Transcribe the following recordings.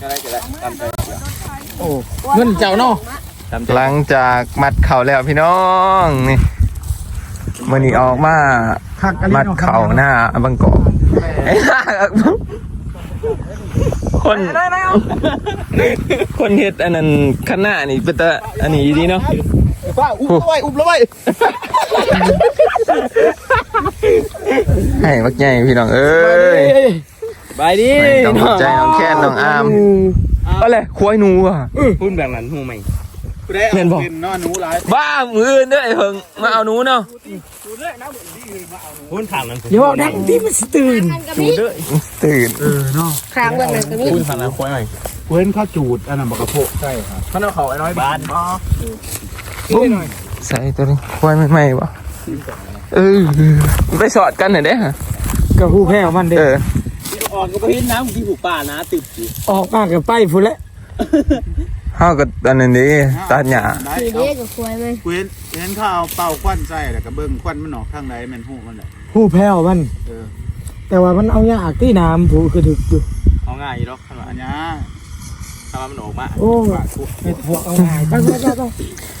จะได้จะได้ตามใจเสียโอ้เงินเจ้าเนาะตามใจหลังจากมัดเข่าแล้วพี่น้องนี่มันนี้ออกมาคักอันนี้มัดเนาะเข่าหน้าบางกอกไอ้หน้าคนคนเฮ็ดอันนั้นข้างหน้านี่เป็นตะอันนี้ดีเนาะฟ้าอุ้มแล้วไว้อุ้มแล้วไว้ให้มักใหญ่พี่น้องเอ้ย บายดีไม่ต้องหัวใจน้องแค้นน้องอามอะไรควายหนูอะพูดแบบนั้นหูไหมเห็นบอกเป็นนอนหนูหลายบ้ามืออื่นเด้อไอ้เพิงมาเอาหนูเนาะพูดถามนั้นเดี๋ยวเอาดังที่มันสิตื่นจูดเด้อตื่นเออเนาะครางเบื้องหลังก็มีพูดถามนั้นควายใหม่เว้นข้าวจูดอันนั้นบักกะโพกใช่ครับข้าวเขาไอ้น้อยบ้านนี่หน่อยใส่ตัวนี้ควายใหม่ๆวะเออไปสอดกันหน่อยเด้อกระหูแพ้วมันเด้ เอออ่อนก็ไปเห็นน้ำที่ผูกป่านะติดอยู่ออกมากับไปพุ่นแล้วเฮาก็อันนั้นนี้ตัดหญ้าสีเด็กกับควายเลยเว้นเห็นเขาเอาเป่าควันใส่แล้วก็เบิ่งควันมันออกทางใดแม่นหูมันแหละหูแพ้วมัน เออแต่ว่ามันเอายากที่น้ำผูคือถึกอยู่เอาง่ายอยู่หรอกขนาอัดนนี้นี้ถ้ามันออกมาโอ้เห็ดหัวเอาง่ายไปไปไป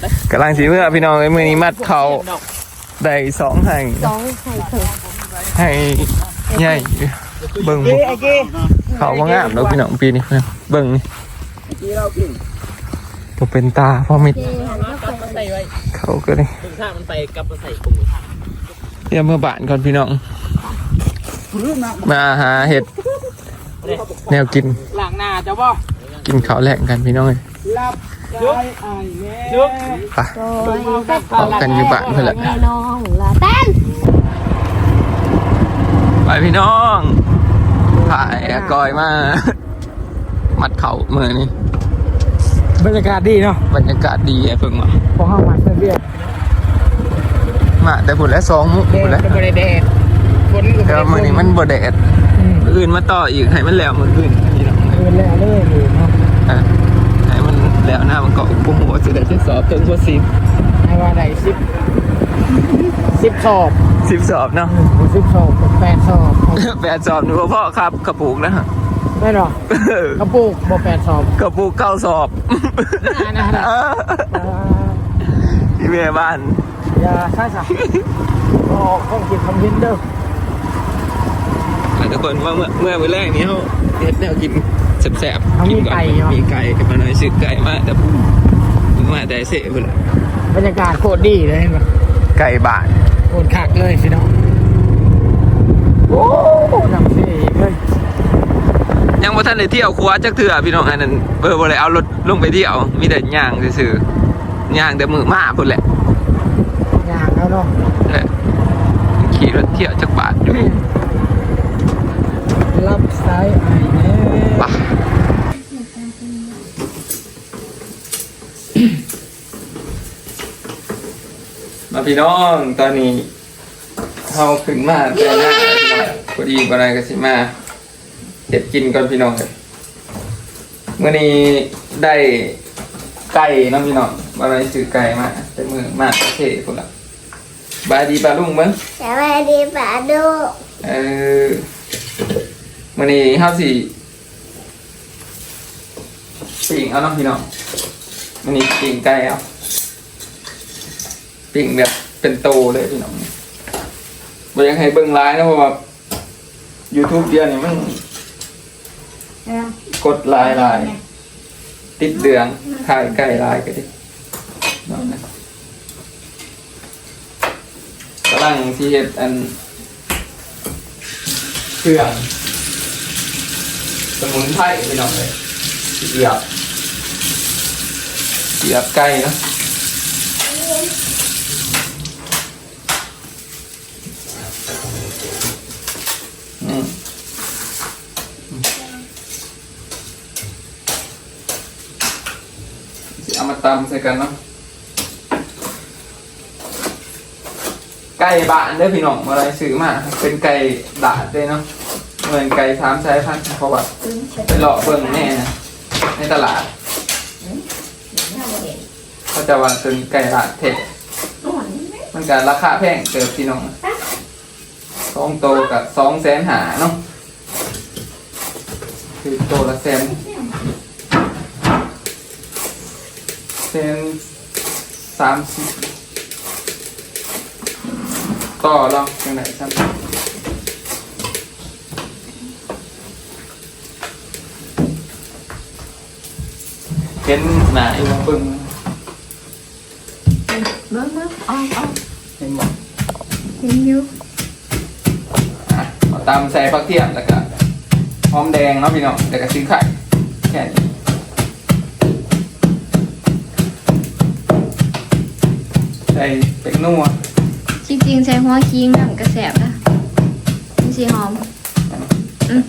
ไปกำลังสิเมื่อพี่น้องเอ้ยมื้อนี้มัดเขาได้สองให้สองไข่เผือกให้ใหญ่ เบิ่งบ่เขาบ่งามดอกพี่น้องปีนี้เพิ่นเบิ่งนี่บ่เป็นตาพ่อมิดเจหันเข้าไปใส่ไว้เขาก็ได้ดึงข้างมันไปกลับมาใส่กรงเตรียมเมื่อบ้านก่อนพี่น้อง มาหาเห็ด แนวกินหลังหน้าเจ้าบ่กินข้าวแลกกันพี่น้องเอ้ยรับได้ไอ้แม่ไปโดยก็ออกกันอยู่บ้านเพื่อนแหละแม่น้องลาเต้นไปพี่น้อง ถ่ายอากอยมา มัดเขาเมื่อนี้บรรยากาศดีเนาะบรรยากาศดีอะเพิ่งมาพอเข้ามาเพื่อนเรียกมาแต่ผุดแล้วสองมุกแดผุดดแล้วก็ไม่ได้แดดฝนก็แต่ว่ามื่อนี้มันบ่แดดอืมมื้ออื่นมาต่ออีกให้มันแล้วมืออื่นพี่น้องเออแล้วเลยอยู่เนาะอะให้มันแล้วหน้ามันก็โอ้โหสุดได้ทดสอบเพิ่งพอสิบให้ว่าได้สิบสิบสอบ สิบสอบเนาะสิบสอบแปดสอบแปดสอบหนูพ่อครับกระปุกนะไม่หรอกกระปุกบ่แปดสอบกระปุกเก้าสอบอันนั้นอะพี่แม่บ้านอย่าช้าช้าออกข้องกินคำยินเด้อแล้วทุกคนว่าเมื่อเมื่อวันแรกนี้เขาเฮ็ดแนวกินแซ่บๆกินก่อนมีไก่มาหน่อยซื้อไก่มาแต่มาแต่เสะพุ่นล่ะบรรยากาศโคตรดีเลยเห็นปะไก่บาท โคตรคักเลยพี่น้องโอ้ยำสิเลยยังบ่ทันได้เที่ยวครัวจักเทื่อพี่น้องอันนั้นเบอร์บ่ได้เอารถลงไปเที่ยวมีแต่ย่างซื่อๆย่างแต่มือมาพุ่นแหละอย่างแล้วเนาะเออขี่รถเที่ยวจักบาทอยู่รับสายไอ้แน่ป มาพี่น้องตอนนี้เฮาขึ้นมาแต่หน้าพี่น้องพอดีบ่ได้ก็สิมาเฮ็ดกินก่อนพี่น้องเลยมื้อนี้ได้ไก่เนาะพี่น้องบ่ได้ซื้อไก่มาแต่มื้อมาประเทศพุ่นล่ะบายดีปลาลุงเบิ่งสวัสดีป่าดูเออมื้อนี้เฮาสิปิ้งเอาเนาะพี่น้องมื้อนี้ปิ้งไก่เอา ปิ้งแบบเป็นโตเลยพี่น้องบ่อยากให้เบิ่งหลายนะเพราะว่า YouTube เดียวนี่มันกดหลายหลายติดเดืองถ่ายไก่หลายก็ดิเนาะนะกำลังสิเฮ็ดอันเครื่องสมุนไพรไปหน่อยเลยเหยียบเหยียบไก่เนะอืมสิเอามาตำใส่กันเนาะไก่บ้านเด้อพี่น้องอะไรซื้อมาเป็นไก่ดาดเลยเนาะเหมือนไก่สามสายพันธุ์เพราะว่าไปเลาะเบิ่งแน่นะในตลาดเขาจะว่าเป็นไก่ลาดเทศมันก็ราคาแพงเติบพี่น้องสองโตกับสองแสนหาเนาะคือโตละแสน เซนสามสิบต่อเราจังไหนซ้ำเห็นหนาอยู่ว่าเบิ่งเบิ้งเบิ้งออกออกเห็นบอกเห็นอยู่อะเอาตามใส่ผักเทียมแล้วก็หอมแดงเนาะพี่น้องแล้วก็ซื้อไข่แค่นี้ ส่เป็กนัวจริงๆใช้หัวคิงน้ำกระแสบนะมันสีหอมอืม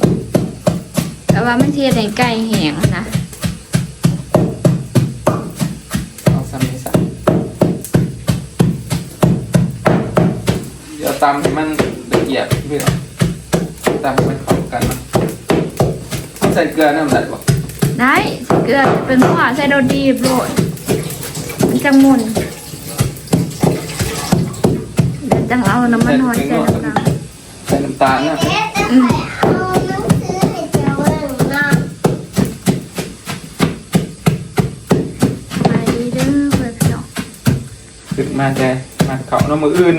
แต่ว่ามันเทียในไก่แห้งนะเอาซามิสะเดี๋ยวตำให้มันละเอียดพี่น้องตำให้มันเข้ากันนะใส่เกลือน้ำดัดบ่ได้เกลือเป็นหัวใส่โดดีบโรยมันจังมุนเดี๋ยวจังเอาน้ำมันหอยใส่น้ำตาลใส่น้ำตาลนะอืมสบายดีเด้อเพื่อนพี่น้องขึ้นมาแต่มาเขาเนาะมืออื่น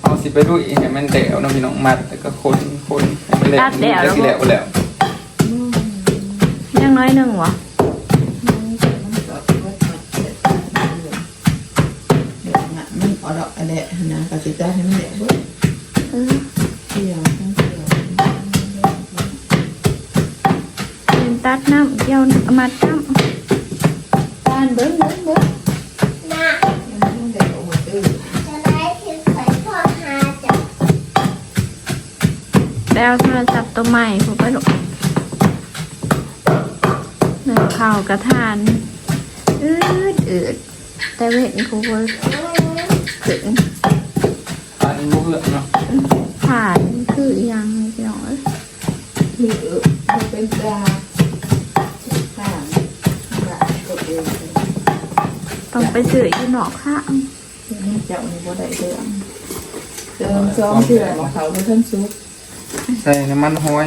เอาสิไปด้วยให้มันเดวเนาะพี่น้องมัดแล้วก็คนคนให้มันเละมันจะสิแล้วแล้วยังน้อยหนึ่งวะ มันเอาดอกอะไรนะกสิจ้าให้มันแหลกเว้ยเออเที่ยวทั้งเที่ยวเป็นตัดน้ำเกี่ยวมัดน้ำตาลเบิ้งเบิ้งเบิ้งมันแหลกออกมาตื้อแล้วโทรศัพท์ตัวใหม่ผมไปหลบหนึ่งข่ากระทานอืดอืดแต่เว้นผมก็ ถึงอันนี้บ่เหือเนาะผ่านคือยังพี่น้องเอ้ยมีเออมันเป็นปลาปลานปลาตัวเองต้องไปซื้ออยู่นอกข้างนี่เจ้านี่บ่ได้เรื่องเติมซอมเถื่อของเขาเพื่อนซุปใส่น้ำมันหอย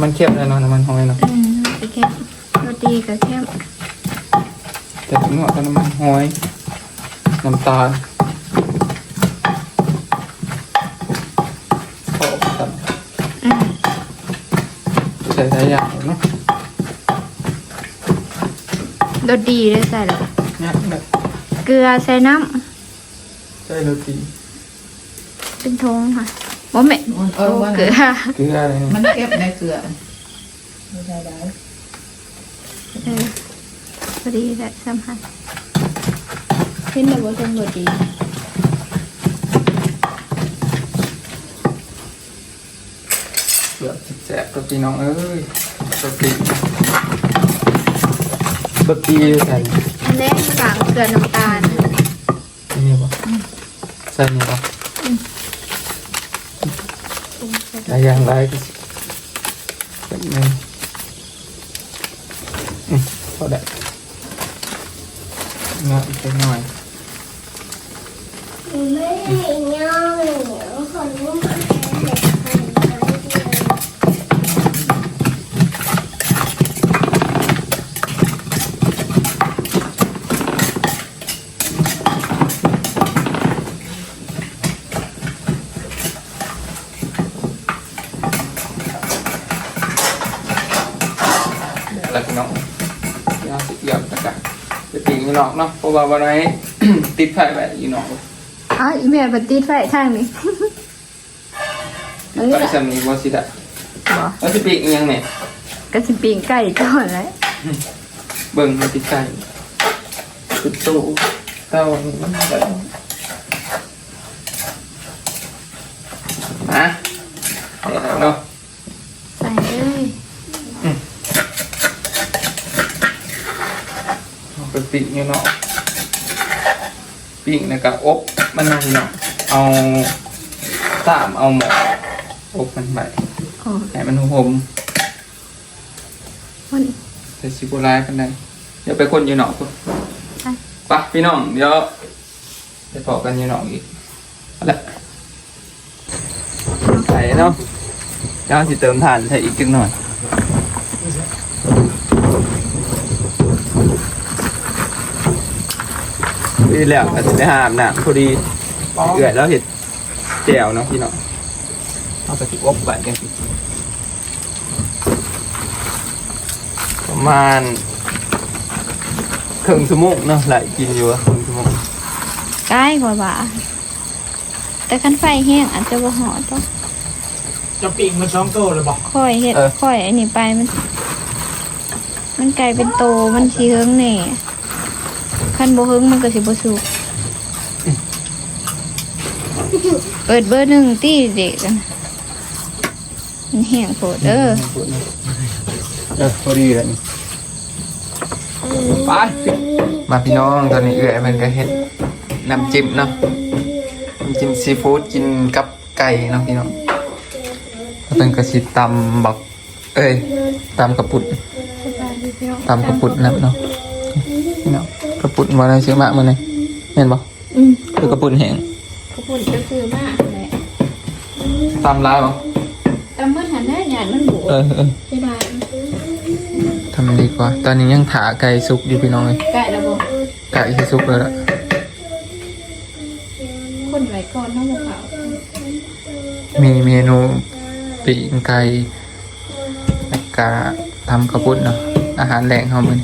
มันเข้มเลยเนาะน้ำมันหอยเนาะอืมไปแค่โร ตีกับแค่แต่ผมนวดกับน้ำมันหอยน้ำตาลเข้ากันอืมใส่หลายอย่างเนาะโรตีได้ใส่แล้วเนี่ยแบบเกลือใส่น้ใส่โรตีำเป็นทงค่ะบ่แม่นเออว่าเกลือเกลืออะไรมัเนี่ยนเก็บในเกลือไม่ได้ได้ เออพอดีแหละสำคัญเห็นแล้วบ่ทงโรตีเกือบแสบกับพี่น้องเอ้ยโรตีโรตีใส่อันแรกฝางเกลือน้ำตาลนี่ป่ะใส่นี่ป่ะหลายอย่างหลายก็ ว่าวันไหนติดไฟไว้อยู่นอกอ้าวอีแม่ปฏิไฟทางนี้ติดไฟสำนีบอสิดะบ่แล้วจะปีกอิหยังเนี่ยก็สิปิ้งไก่ก่อนเลยเบิ่งมันติดไฟติดตู้เต้านี่มันได้มาเอาแล้วเนาะใส่เลยเอาไปปิ้งอยู่เนาะ ปิ้งแล้วก็อบมันนั่นเนาะเอาตามเอาหมออบมันไปโอ้ให้มันหอมวันแต่สิบร้ายกันได้เดี๋ยวไปคนอยู่หนองพุ่นใช่ไปพี่น้องเดี๋ยวไปพอกันอยู่หนองอีกเอาละใส่เนาะแล้วสิเติมถ่านใส่อีกจังหน่อย นี่แหละอาจจะไปหาอาบน้ำพอดีเกิดแล้วเห็ดแจ่วเนาะพี่เนาะเอาไปติอบไปกันสิประมาณครึ่งชั่วโมงเนาะไหลกินอยู่อะครึ่งชั่วโมงใกล้กว่าบ่าแต่คันไฟแห้งอาจจะบ่หอดต้องจะปีกมันสองโตเลยบอกค่อยเฮ็ดค่อยไอ้นี่ไปมัน มันกลายเป็นโตมันสิเฮิงแน่ คันบ่เฮิงมันก็สิบ่สุกเปิดเบอร์หนึ่งตีเด็กอะมันแห้งโพดเด้อเออพอดีแล้วนี่ไปมาพี่น้องตอนนี้เอื้อยมันก็เห็ดน้ำจิ้มเนาะน้ำจิ้มซีฟู้ดกินกับไก่เนาะพี่น้องแล้วเป็นกระชิตำบัก เอ้ยตำกระปุดตำกระปุดนะเนาะพี่น้อง กระปุดมาอะไรซื้อมาเมื่อไหร่เห็นปะอืมคือกระปุดแห้งขอบคุณก็คือมากแหละตำลายปะแต่เมื่อหันหน้าหยาดมันบวเออเออใช่ได้ทำดีกว่า ตอนนี้ยังถาไก่สุกอยู่พี่น้องเลยไก่ระบบไก่ที่สุกเลยละคนไว้ก่อนน้องบุกเขามีเมนูปีกไก่แล้วก็ทำกระปุ้นเนาะอาหารแหล่งเขามัน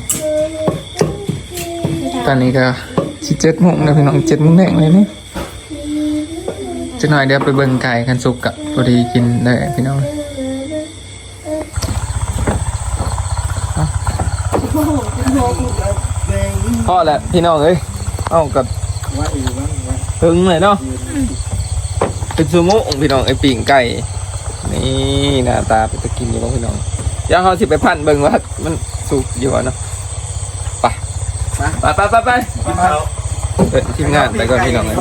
ตอนนี้ก็ชิเจ็ดโมงนะพี่น้องเจ็ดโมงแดงเลยนี่จะหน่อยเดี๋ยวไปเบิ่งไก่กันสุกกับพอดีกินได้พี่น้องพ่อแหละพี่น้องเอ้ยเอากับถึงเลยเนาะเป็นซูโม่ของพี่น้องไอ้ปิ่งไก่นี่หน้าตาเป็นตะกินอยู่บ้างพี่น้องเดี๋ยวเขาสิไปพันเบิ่งว่ามันสุกอยู่เนาะ ไปไปไปไปเปิดทีมงานไปก่อนพี่น้องเลย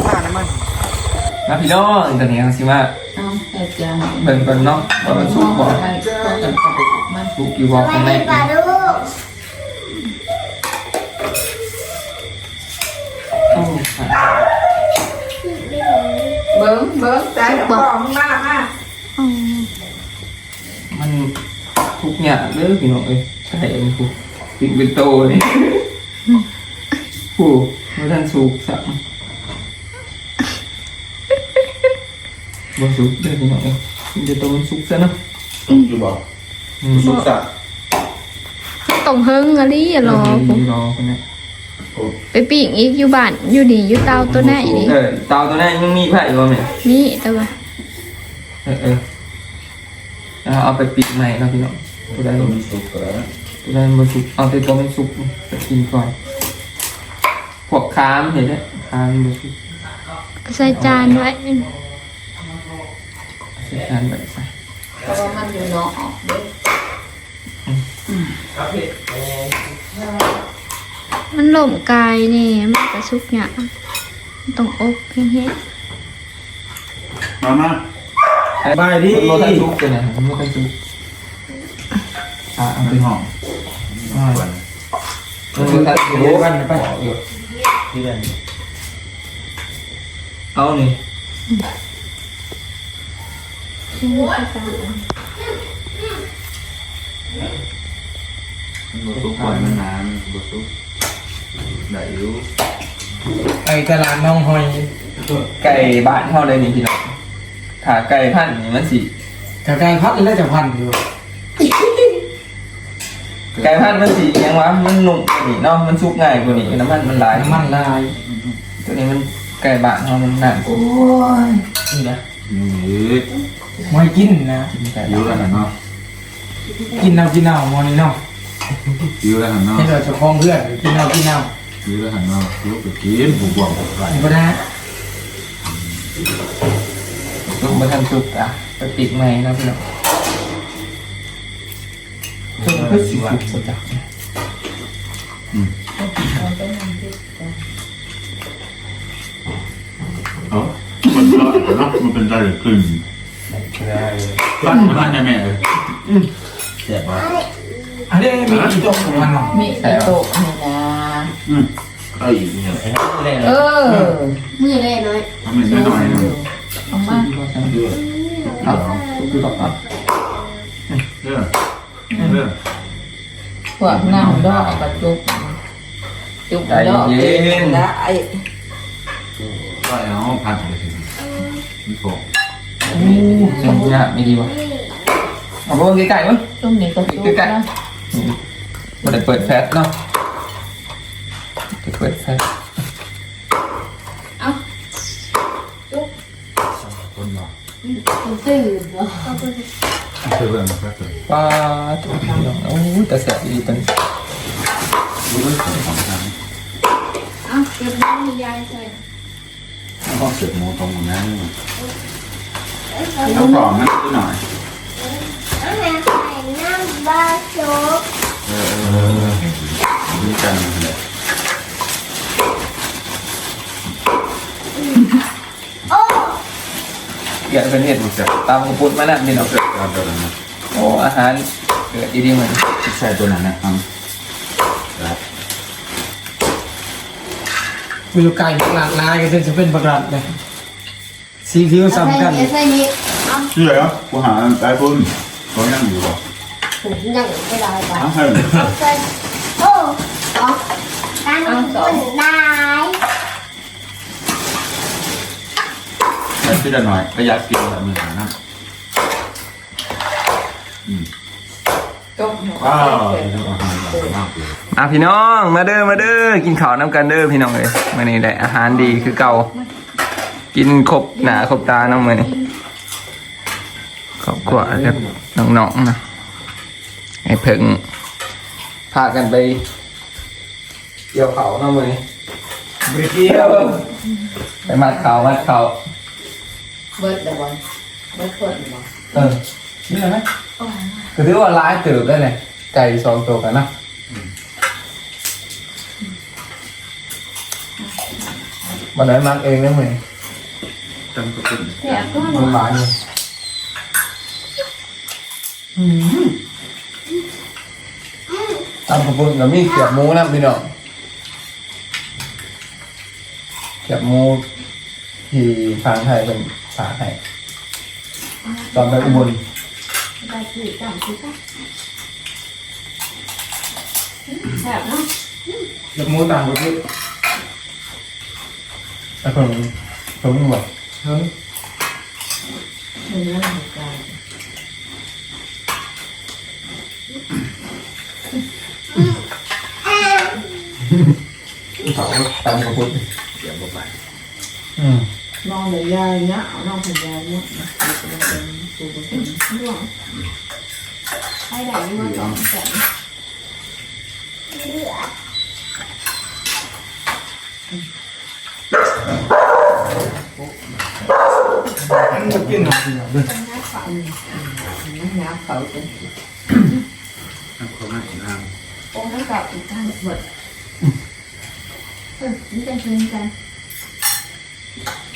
นะพี่น้องตอนนี้เขาสิมาเอาแต่จานเบิ่งก่อนเนาะว่ามันสุกบ่ไก่ก็จะมันสุกอยู่บ่ข้างในโอ้ค่ะเบิ้งเบิ้งใจบอกมามาอ๋อมันทุกอย่างเลยพี่น้องเอ้ยใช่มันทุกปิ่งเป็นโตนี่ ผู้เมื่อท่านสุกสักบนสุกเด้อพี่น้องเอ้ยมันจะโตมันสุกซะเนาะอยู่บ่อืมสุกสักตรงเฮิงอะไรอย่ารอเอผมรอคนนี้ไปปีกอีกอยู่บ้านอยู่นี่อยู่เตาตัวไหนนี่เออเตาตัวนั้นยังมีไผ่บ่แม่นี่แต่ว่าเออเออเอาเอาไปปิดใหม่เนาะพี่น้องตัวใดมันสุกแล้วตัวใดมันสุกเอาแต่ตัวมันสุกไปกินก่อน พวกค้ามเห็นไหมค้ามมันสุกใส่จานไว้ใส่ค้ามไปใส่เพราะว่ามันอยู่เนาะมันหล่มกายนี่มันกระซุกหยามันต้องอบเพียงเฮ็ดมามาบายดิมันบ่ทันสุกเลยนะมันบ่ทันสุกอะเอาไปเป็นห้องอ่าก่อนมันบ่ทันสุกเดี๋ยวกันไป ที่นั่นเอานี่มันบ่สุกก่อนมันนานมันบ่สุกได้อยู่ไอ้ตลาดน้องหอยไก่บ้านเท่าเลยนี่พี่น้องขาไก่พันธุ์นี่มันสิกไก่พัดแล้วจะพันอยู่ ไก่พันธุ์มันสิยังวะมันนุ่มกว่านี่เนาะมันสุกง่ายกว่านี่น้ำมันมันหลายน้ำมันลาย ตัวนี้มันไก่บ้านเฮามันหนักกว่าโอ้ยนี่นะนี่ไม่กินนะกินไก่อยู่แล้วหั่นเนาะกินเอากินเอาหมอนี่เนาะอยู่แล้วหั่นเนาะให้เราจะคล้องเพื่อนกินเอากินเอาอยู่แล้วหั่นเนาะลูกก็กินผู้บวกผู้ไรก็ได้สุกมาทันสุกอะไปปิดใหม่นะพี่น้องสุ กคือสิสุกสุดจักเอ้ามันก็เนาะมันเป็นได้ขึ้นได้บ้านบ้านแม่เลยแซ่บว่ะอันนี้มีกี่โตัวของมันเนาะมีแต่โต๊ะนี่นะอืมเอาอีกเนี่ยเออมือได้น้อยทำเป็นน้อยเอามาเอะเอาสุกคือดอกอะเด้อ เด้อพวกน้ำดอกกระจุกจุกดอกเป็นได้ก็เอาพันไปถึงมีโฟกเสียงยากไม่ดีวะเอาไปวางใกล้ๆมั้งตรงนี้ก็จุกนะมันได้เปิดแฟลชเนาะจะเปิดแฟลชคนบอกตื่นเนาะ เคยเบิ่งมาครับเลาถูกพี่น้องโอ้ยแต่แสบดีเป็นรู้ว่าของของทางเอาเก็บน้ำให้ยายใส่แล้วก็เก็บโมตรงนั้นเอากล่องนั้นหน่อยอาหารไข่น้ำบาชุกเออเออดูกันเลย เกี่ยวเป็นเห็ดตามกระปุกมานั่นพี่น้อเกิดการตัวนั้นโอ้อาหารเกิดดีๆเหมือนใส่ตัวนั้นนะครับครับมีลูกไก่หลากหลายก็จะเป็นประกาศเลยสีผิวสำคัญใส่นี่ใส่นี่เอาชื่ออะไรครับกูหาไอ้คุณเขายังอยู่บ่ผมยังไม่ได้ไปอ้าวให้เอาเกินโอ้ออกการคนได้ ใส่ชื่อหน่อยประหยัดกินแบบมือหานะจกว้าวอาหารหลากมากเลยอะพี่น้องมาเด้อมาเด้อกินข้าวน้ำกันเด้อพี่น้องเลยมื่อนี้ได้อาหารดีคือเก่า กินครบหนาครบตาน้องมื่อนี้ขอบคุณครับน้องๆนะไอ้เพิ่งพากันไปเกี่ยวเขาน้องมื่อนี้ บริเกียวไปมัดเขามัดเขา เบิดเดี๋ยววันเบิดคนบ่เออนี่ไหมคือถือว่าร้ายตื่นได้เลยไก่สองตัวกันนะวันนั้นมักเองนะมึงจำก็เป็นแซ่บก็มันหวานเลยตามกระปุกกับมีเขียบหมูนะพี่น้องเขียบหมูที่ทางไทยเป็น ฝากให้ตอนไปอุบลได้ถือจังสิจ้ะแซ่บเนาะเขียบหมูต่างประเทศแล้วคนคนมึงบอกเฮ้ยมันนั่งใจเขาตามกระปุกเดี๋ยวบ่ไปอืมน้องเลยยายเนี่ยน้องเป็นยายเนี่ยมันเป็นตัวเป็นไปไหนมาจังแซ่บจะกินหน่อยพี่น้องเด้อน้ำเขาเป็นเขาไม่เห็นทางโอ้ให้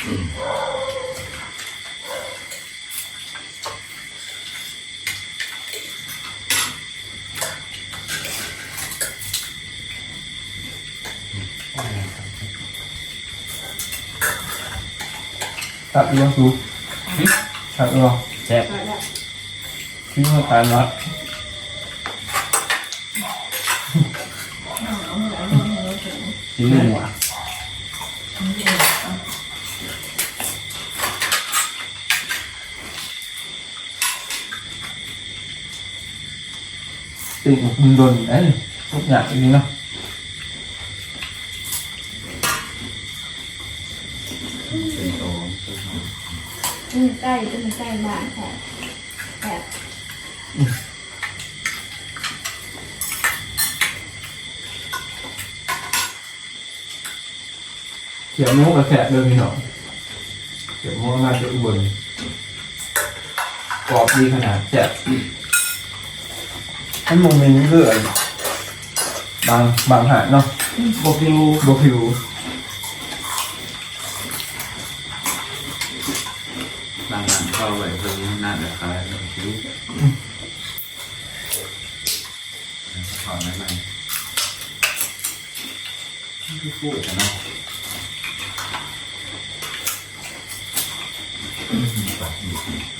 กับอีกท่านเบิดเออ นี่จะกินกันครับอีกแล้วสูครับอีกแล้วแซ่บที่มาทานวัดกินหนึ่งว่ะติ่งคุณดนเอ้ยทุกอย่างอย่างนี้เนาะเป็นโตนี่ใกล้จะมีใกล้บ้านแซ่บแซ่บเขียวมุกกับแขกเดินพี่น้องเขียวมุกน่าจะอุบลกรอบดีขนาดแซ่บ อันโมเมนต์นี้คืออะไรบางบางหาดเนาะบกิวบคิวบางร้านเข้าไปเพิ่มหน้าเดือดคล้ายเลยคิ้วถอนได้ไหมพูดกันเนาะเ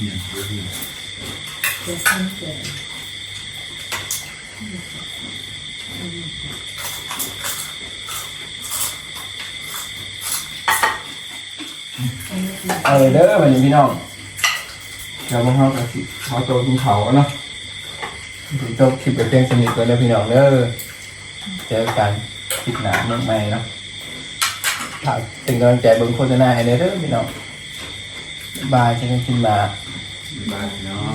เออเด้อวันนี้พี่น้องเรามาเข้ากับสิเขาโตกินเขาเนาะถึงจบคลิปกับเพลงสนิทกันเด้อพี่น้องเด้อเจอกันคลิปหนาเมื่อใหม่เนาะถ้าเป็นกำลังใจเบิ่งโฆษณาให้เด้อพี่น้อง บายเจอกันคลิปหน้าบายเนาะ